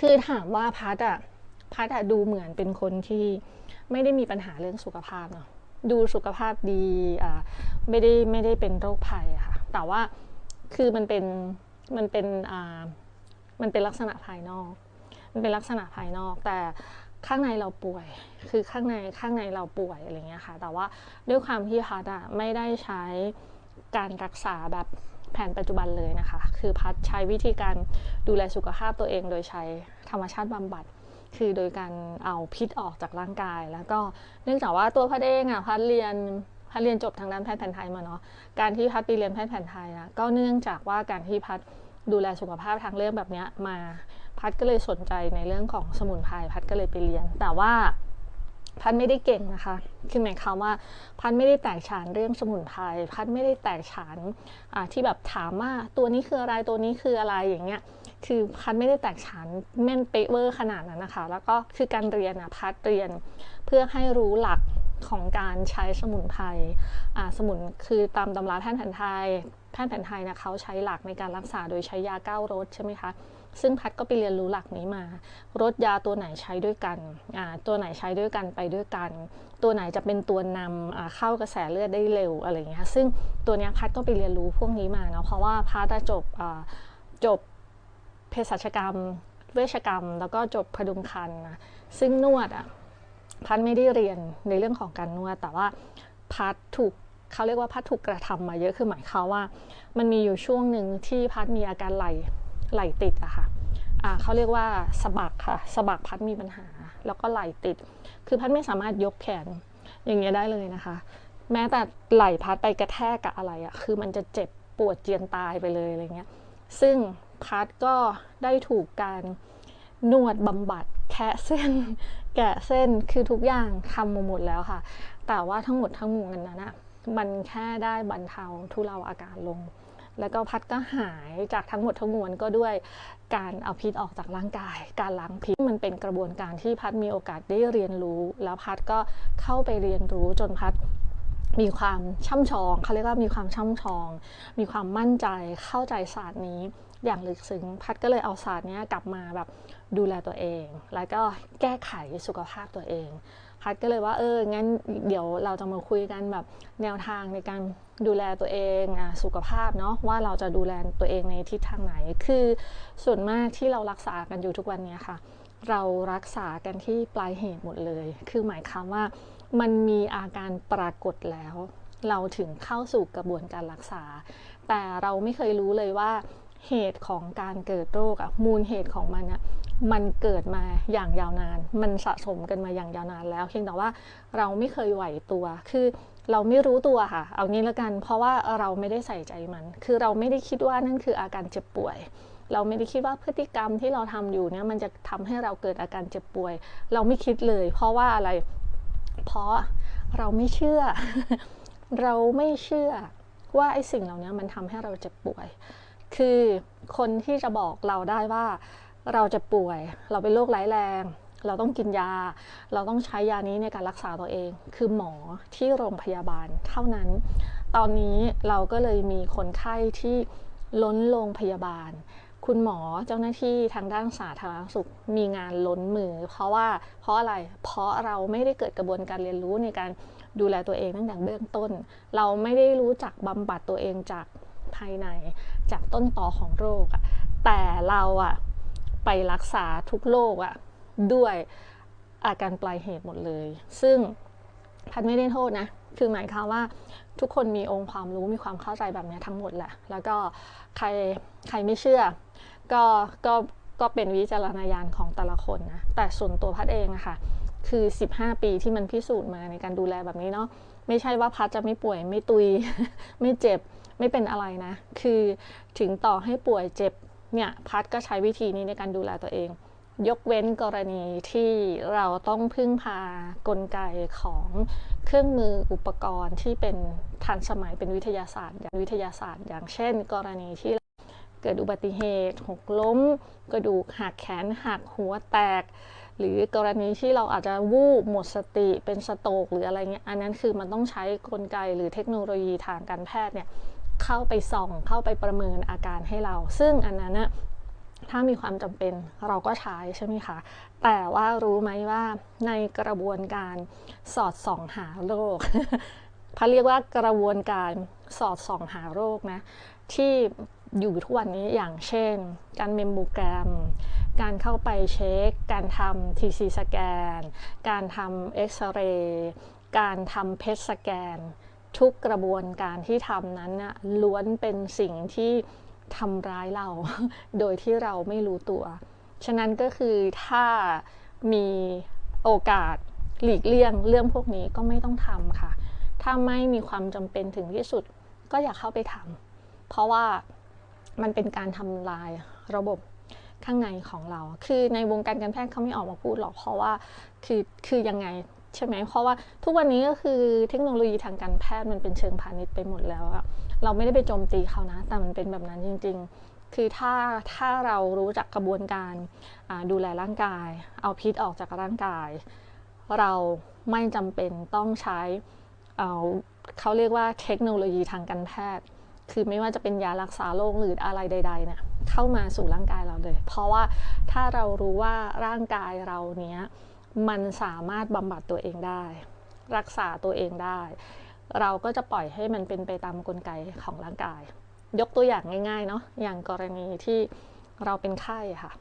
คือถามว่าพัดอะพัดอะดูเหมือนเป็นคนที่ไม่ได้มีปัญหาเรื่องสุขภาพเนาะดูสุขภาพดีอ่าไม่ได้ไม่ได้เป็นโรคภัยอะค่ะ แต่ว่าคือมันเป็นมันเป็นอ่ามันเป็นลักษณะภายนอก มันเป็นลักษณะภายนอก แต่ข้างในเราป่วย คือข้างในข้างในเราป่วยอะไรเงี้ยค่ะ แต่ว่าด้วยความที่พัดอะไม่ได้ใช้การรักษาแบบ แผนปัจจุบันเลยนะคะ คือพัดใช้วิธีการดูแลสุขภาพตัวเองโดยใช้ธรรมชาติบำบัด คือโดยการเอาพิษออกจากร่างกาย แล้วก็เนื่องจากว่าตัวพัดเองอะพัดเรียนพัดเรียนจบทางด้านแพทย์แผนไทยมาเนาะการที่พัดไปเรียนแพทย์แผนไทยอะก็เนื่องจากว่าการที่พัดดูแลสุขภาพทางเรื่องแบบนี้มา พัดก็เลยสนใจในเรื่องของสมุนไพรพัดก็เลยไปเรียน แต่ว่า พัดไม่ได้เก่งนะคะ คือหมายความว่าพัดไม่ได้แตกฉานเรื่องสมุนไพร พัดไม่ได้แตกฉานที่แบบถามว่าตัวนี้คืออะไร ตัวนี้คืออะไรอย่างเงี้ย คือพัดไม่ได้แตกฉานแม่นเป๊ะเวอร์ขนาดนั้นนะคะ แล้วก็คือการเรียนอะพัดเรียนเพื่อให้รู้หลักของการใช้สมุนไพรสมุนคือตามตำราแพทย์แผนไทย แพทย์แผนไทยนะเขาใช้หลักในการรักษาโดยใช้ยาเก้ารสใช่ไหมคะ ซึ่งพัดก็ไปเรียนรู้หลักนี้มารสยาตัวไหนใช้ด้วยกัน ตัวไหนใช้ด้วยกันไปด้วยกัน ตัวไหนจะเป็นตัวนำเข้ากระแสเลือดได้เร็วอะไรอย่างเงี้ยซึ่งตัวนี้พัดก็ไปเรียนรู้พวกนี้มาเนาะเพราะว่าพัดจบจบเภสัชกรรม เวชกรรม แล้วก็จบพดุงคันนะซึ่งนวดอะพัดไม่ได้เรียนในเรื่องของการนวด แต่ว่าพัดถูกเขาเรียกว่าพัดถูกกระทำมาเยอะคือหมายความว่า มันมีอยู่ช่วงหนึ่งที่พัดมีอาการไหล ไหลติดอะค่ะเขาเรียกว่าสะบักค่ะสะบักพัดมีปัญหา แล้วก็ไหลติด คือพัดไม่สามารถยกแขนอย่างเงี้ยได้เลยนะคะ แม้แต่ไหลพัดไปกระแทกกับอะไรอะคือมันจะเจ็บปวดเจียนตายไปเลยอะไรเงี้ย ซึ่งพัดก็ได้ถูกการนวดบำบัดแคะเส้น แกะเส้นคือทุกอย่างทำมาหมดแล้วค่ะ แต่ว่าทั้งหมดทั้งมวลนั้นนะมันแค่ได้บรรเทาทุเลาอาการลง แล้วก็พัดก็หายจากทั้งหมดทั้งมวลก็ด้วยการเอาพิษออกจากร่างกาย การล้างพิษมันเป็นกระบวนการที่พัดมีโอกาสได้เรียนรู้ แล้วพัดก็เข้าไปเรียนรู้จนพัดมีความช่ำชองเขาเรียกว่ามีความช่ำชอง มีความมั่นใจเข้าใจศาสตร์นี้อย่างลึกซึ้งพัดก็เลยเอาศาสตร์นี้กลับมาแบบดูแลตัวเอง แล้วก็แก้ไขสุขภาพตัวเอง พัดก็เลยว่าเอองั้นเดี๋ยวเราจะมาคุยกันแบบแนวทางในการดูแลตัวเองสุขภาพเนาะว่าเราจะดูแลตัวเองในทิศทางไหน คือส่วนมากที่เรารักษากันอยู่ทุกวันนี้ค่ะ เรารักษากันที่ปลายเหตุหมดเลย คือหมายความว่ามันมีอาการปรากฏแล้ว เราถึงเข้าสู่กระบวนการรักษา แต่เราไม่เคยรู้เลยว่าเหตุของการเกิดโรคอะมูลเหตุของมันอะ มันเกิดมาอย่างยาวนาน มันสะสมกันมาอย่างยาวนานแล้วเพียงแต่ว่าเราไม่เคยไหวตัว คือเราไม่รู้ตัวค่ะ เอางี้ล้วกัน เพราะว่าเราไม่ได้ใส่ใจมัน คือเราไม่ได้คิดว่านั่นคืออาการเจ็บป่วย เราไม่ได้คิดว่าพฤติกรรมที่เราทำอยู่เนี่ยมันจะทำให้เราเกิดอาการเจ็บป่วย เราไม่คิดเลย เพราะว่าอะไร เพราะเราไม่เชื่อ เราไม่เชื่อว่าไอ้สิ่งเหล่านี้มันทำให้เราเจ็บป่วย คือคนที่จะบอกเราได้ว่า เราจะป่วย เราเป็นโรคร้ายแรง เราต้องกินยา เราต้องใช้ยานี้ในการรักษาตัวเอง คือหมอที่โรงพยาบาลเท่านั้น ตอนนี้เราก็เลยมีคนไข้ที่ล้นโรงพยาบาล คุณหมอเจ้าหน้าที่ทางด้านสาธารณสุขมีงานล้นมือ เพราะว่าเพราะอะไร เพราะเราไม่ได้เกิดกระบวนการเรียนรู้ในการดูแลตัวเองตั้งแต่เบื้องต้น เราไม่ได้รู้จักบำบัดตัวเองจากภายในจากต้นตอของโรคอะแต่เราอะ ไปรักษาทุกโรคอะด้วยอาการปลายเหตุหมดเลย ซึ่งพัดไม่ได้โทษนะ คือหมายความว่าทุกคนมีองค์ความรู้มีความเข้าใจแบบนี้ทั้งหมดแหละ แล้วก็ใครใครไม่เชื่อ ก็ก็ก็เป็นวิจารณญาณของแต่ละคนนะ แต่ส่วนตัวพัดเองอะคะ่ะคือ 15 ปีที่มันพิสูจน์มาในการดูแลแบบนี้เนาะ ไม่ใช่ว่าพัดจะไม่ป่วยไม่ตุย ไม่เจ็บ ไม่เป็นอะไรนะ คือถึงต่อให้ป่วยเจ็บ เนี่ยพัดก็ใช้วิธีนี้ในการดูแลตัวเอง ยกเว้นกรณีที่เราต้องพึ่งพากลไกของเครื่องมืออุปกรณ์ที่เป็นทันสมัยเป็นวิทยาศาสตร์อย่างวิทยาศาสตร์ อย่างเช่น กรณีที่เกิดอุบัติเหตุหกล้ม กระดูกหักแขนหักหัวแตก หรือกรณีที่เราอาจจะวูบหมดสติเป็นสโตกหรืออะไรเงี้ยอันนั้นคือมันต้องใช้กลไกหรือเทคโนโลยีทางการแพทย์เนี่ย เข้าไปส่องเข้าไปประเมินอาการให้เรา ซึ่งอันนั้นนะถ้ามีความจำเป็นเราก็ใช้ใช่ไหมคะ แต่ว่ารู้ไหมว่าในกระบวนการสอดส่องหาโรคเขาเรียกว่ากระบวนการสอดส่องหาโรคนะที่อยู่ทุกวันนี้อย่างเช่น การเมมโมแกรม การเข้าไปเช็ค การทำ TC สแกน การทำเอ็กซเรย์ การทำเพชสแกน ทุกกระบวนการที่ทำนั้นนะล้วนเป็นสิ่งที่ทำร้ายเรา โดยที่เราไม่รู้ตัว ฉะนั้นก็คือถ้ามีโอกาสหลีกเลี่ยงเรื่องพวกนี้ก็ไม่ต้องทำค่ะ ถ้าไม่มีความจำเป็นถึงที่สุดก็อย่าเข้าไปทำเพราะว่ามันเป็นการทำลายระบบข้างในของเรา คือในวงการการแพทย์เขาไม่ออกมาพูดหรอก เพราะว่าคือคือยังไง ใช่ไหมเพราะว่าทุกวันนี้ก็คือเทคโนโลยีทางการแพทย์มันเป็นเชิงพาณิชย์ไปหมดแล้วอะเราไม่ได้ไปโจมตีเขานะ แต่มันเป็นแบบนั้นจริง ๆ คือถ้าถ้าเรารู้จักกระบวนการดูแลร่างกาย เอาพิษออกจากร่างกาย เราไม่จำเป็นต้องใช้เอาเขาเรียกว่าเทคโนโลยีทางการแพทย์ คือไม่ว่าจะเป็นยารักษาโรคหรืออะไรใดๆเนี่ยเข้ามาสู่ร่างกายเราเลย เพราะว่าถ้าเรารู้ว่าร่างกายเราเนี้ย มันสามารถบำบัดตัวเองได้ รักษาตัวเองได้ เราก็จะปล่อยให้มันเป็นไปตามกลไกของร่างกาย ยกตัวอย่างง่ายๆเนาะอย่างกรณีที่เราเป็นไข้ค่ะ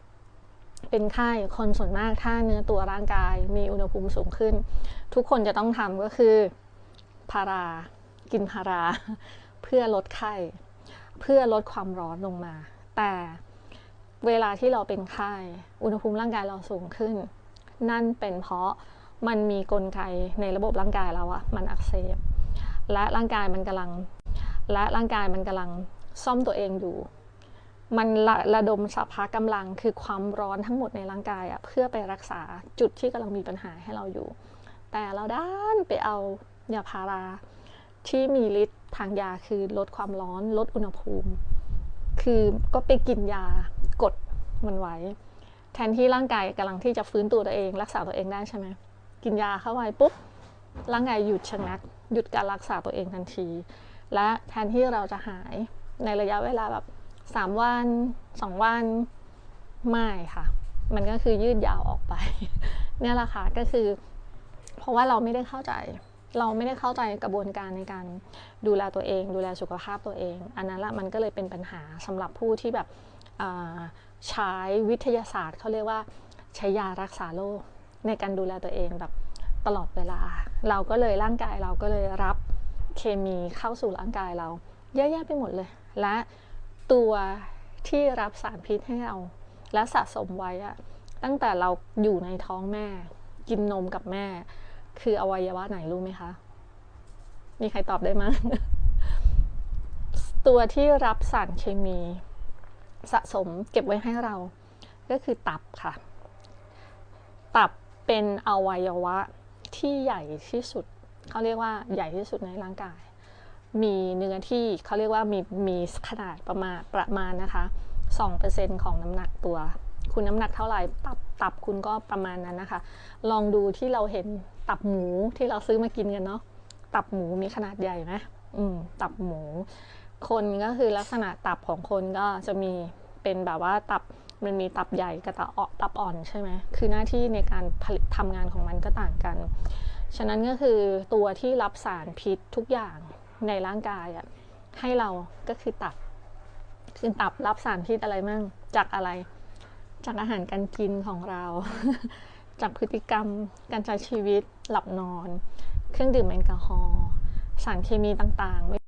เป็นไข้คนส่วนมากถ้าเนื้อตัวร่างกายมีอุณหภูมิสูงขึ้น ทุกคนจะต้องทำก็คือพารากินพารา เพื่อลดไข้ เพื่อลดความร้อนลงมา แต่เวลาที่เราเป็นไข้ อุณหภูมิร่างกายเราสูงขึ้น นั่นเป็นเพราะมันมีกลไกในระบบร่างกายเราอะมันอักเสบ และร่างกายมันกำลัง และร่างกายมันกำลังซ่อมตัวเองอยู่ มันระระดมสภากำลังคือความร้อนทั้งหมดในร่างกายอะเพื่อไปรักษาจุดที่กำลังมีปัญหาให้เราอยู่ แต่เราด้านไปเอายาพาราที่มีฤทธิ์ทางยาคือลดความร้อนลดอุณหภูมิ คือก็ไปกินยากดมันไว้ แทนที่ร่างกายกำลังที่จะฟื้นตัวตัวเอง รักษาตัวเองได้ใช่ไหมกินยาเข้าไปปุ๊บร่างกายหยุดชะงัก หยุดการรักษาตัวเองทันที และแทนที่เราจะหายในระยะเวลาแบบสามวันสองวันไม่ค่ะ มันก็คือยืดยาวออกไป เนี่ยแหละค่ะก็คือ เพราะว่าเราไม่ได้เข้าใจ เราไม่ได้เข้าใจกระบวนการในการดูแลตัวเอง ดูแลสุขภาพตัวเอง อันนั้นละมันก็เลยเป็นปัญหาสำหรับผู้ที่แบบ ใช้วิทยาศาสตร์เขาเรียกว่าใช้ยารักษาโรคในการดูแลตัวเองแบบตลอดเวลา เราก็เลยร่างกายเราก็เลยรับเคมีเข้าสู่ร่างกายเราเยอะแยะไปหมดเลย และตัวที่รับสารพิษให้เรา และสะสมไว้อะตั้งแต่เราอยู่ในท้องแม่ กินนมกับแม่ คืออวัยวะไหนรู้ไหมคะ มีใครตอบได้มั้ยตัวที่รับสารเคมี สะสมเก็บไว้ให้เรา ก็คือตับค่ะ ตับเป็นอวัยวะที่ใหญ่ที่สุด เขาเรียกว่าใหญ่ที่สุดในร่างกาย มีเนื้อที่เขาเรียกว่ามีมีขนาดประมาณประมาณนะคะ2%ของน้ำหนักตัว คุณน้ำหนักเท่าไหร่ตับตับคุณก็ประมาณนั้นนะคะ ลองดูที่เราเห็นตับหมูที่เราซื้อมากินกันเนาะตับหมูมีขนาดใหญ่ไหมอืมตับหมู คนก็คือลักษณะตับของคนก็จะมีเป็นแบบว่าตับมันมีตับใหญ่กับตับอ่อนตับอ่อนใช่ไหมคือหน้าที่ในการผลิตทำงานของมันก็ต่างกัน ฉะนั้นก็คือตัวที่รับสารพิษทุกอย่างในร่างกายอะให้เราก็คือตับคือตับรับสารพิษอะไรมั่งจากอะไร จากอาหารการกินของเรา จากพฤติกรรมการใช้ชีวิตหลับนอน เครื่องดื่มแอลกอฮอล์สารเคมีต่างๆ